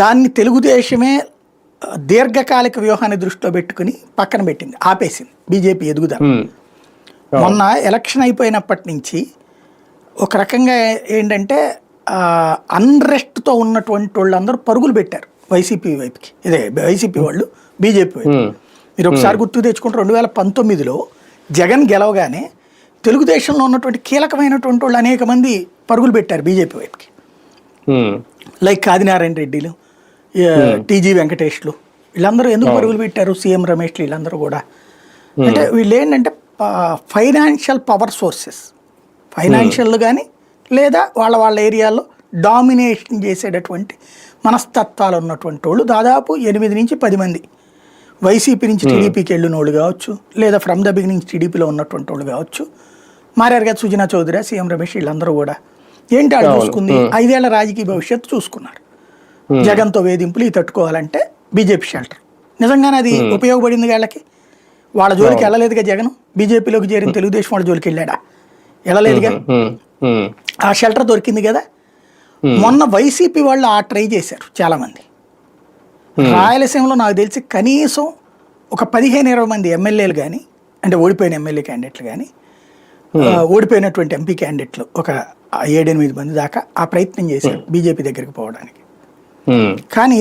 దాన్ని తెలుగుదేశమే దీర్ఘకాలిక వ్యూహాన్ని దృష్టిలో పెట్టుకుని పక్కన పెట్టింది ఆపేసింది బీజేపీ ఎదుగుదల. మొన్న ఎలక్షన్ అయిపోయినప్పటి నుంచి ఒక రకంగా ఏంటంటే అన్రెస్ట్తో ఉన్నటువంటి వాళ్ళందరూ పరుగులు పెట్టారు వైసీపీ వైపుకి. ఇదే వైసీపీ వాళ్ళు బీజేపీ వైపు. మీరు ఒకసారి గుర్తు తెచ్చుకుంటే రెండు వేల పంతొమ్మిదిలో జగన్ గెలవగానే తెలుగుదేశంలో ఉన్నటువంటి కీలకమైనటువంటి వాళ్ళు అనేక మంది పరుగులు పెట్టారు బీజేపీ వైపుకి. లైక్ ఆదినారాయణ రెడ్డిలు ఈ, టీజీ వెంకటేష్లు. వీళ్ళందరూ ఎందుకు పరుగులు పెట్టారు సీఎం రమేష్లు వీళ్ళందరూ కూడా? అంటే వీళ్ళు ఏంటంటే ఫైనాన్షియల్ పవర్ సోర్సెస్ ఫైనాన్షియల్ కానీ లేదా వాళ్ళ వాళ్ళ ఏరియాలో డామినేషన్ చేసేటటువంటి మనస్తత్వాలు ఉన్నటువంటి వాళ్ళు దాదాపు ఎనిమిది నుంచి పది మంది. వైసీపీ నుంచి టీడీపీకి వెళ్ళిన వాళ్ళు కావచ్చు లేదా ఫ్రమ్ ద బిగినింగ్ టీడీపీలో ఉన్నటువంటి వాళ్ళు కావచ్చు. మారారు కదా సుజనా చౌదరి సీఎం రమేష్ వీళ్ళందరూ కూడా. ఏంటి వాళ్ళు చూసుకుంది? ఐదేళ్ళ రాజకీయ భవిష్యత్తు చూసుకున్నారు. జగన్తో వేధింపులు ఇది తట్టుకోవాలంటే బీజేపీ షెల్టర్. నిజంగానే అది ఉపయోగపడింది వాళ్ళకి? వాళ్ళ జోలికి వెళ్ళలేదుగా జగన్? బీజేపీలోకి చేరిన తెలుగుదేశం వాళ్ళ జోలికి వెళ్ళాడా? వెళ్ళలేదుగా. ఆ షెల్టర్ దొరికింది కదా? మొన్న వైసీపీ వాళ్ళు ఆ ట్రై చేశారు చాలా మంది రాయలసీమలో నాకు తెలిసి కనీసం ఒక పదిహేను ఇరవై మంది ఎమ్మెల్యేలు కానీ అంటే ఓడిపోయిన ఎమ్మెల్యే క్యాండిడేట్లు కానీ ఓడిపోయినటువంటి ఎంపీ క్యాండిడేట్లు ఒక ఏడెనిమిది మంది దాకా ఆ ప్రయత్నం చేశారు బీజేపీ దగ్గరికి పోవడానికి ఉమ్. కానీ